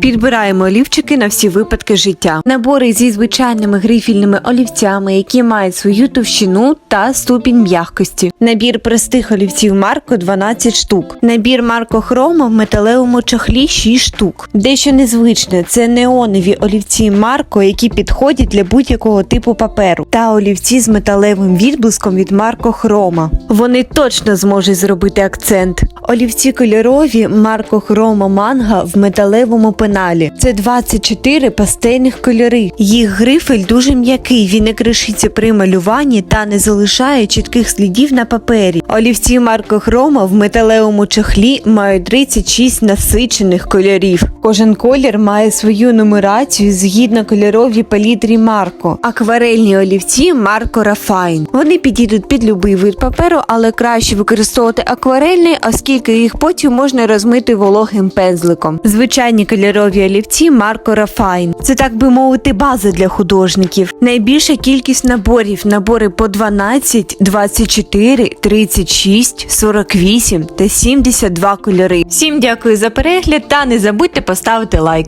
Підбираємо олівчики на всі випадки життя. Набори зі звичайними грифільними олівцями, які мають свою товщину та ступінь м'якості. Набір простих олівців Марко 12 штук. Набір Марко Хрома в металевому чохлі 6 штук. Дещо незвичне це неонові олівці Марко, які підходять для будь-якого типу паперу, та олівці з металевим відблиском від Марко Хрома. Вони точно зможуть зробити акцент. Олівці кольорові Марко Хрома Манга в металевому пеналі. Це 24 пастельних кольори. Їх грифель дуже м'який, він не кришиться при малюванні та не залишає чітких слідів на папері. Олівці Марко Хрома в металевому чохлі мають 36 насичених кольорів. Кожен колір має свою нумерацію згідно кольоровій палітрі Марко. Акварельні олівці Марко Рафайн. Вони підійдуть під будь-який вид паперу, але краще використовувати акварельний, оскільки їх потім можна розмити вологим пензликом. Звичайні кольорові олівці Марко Рафайн. Це так би мовити, база для художників. Найбільша кількість наборів набори по 12, 24, 36, 48 та 72 кольори. Всім дякую за перегляд та не забудьте поставити лайк.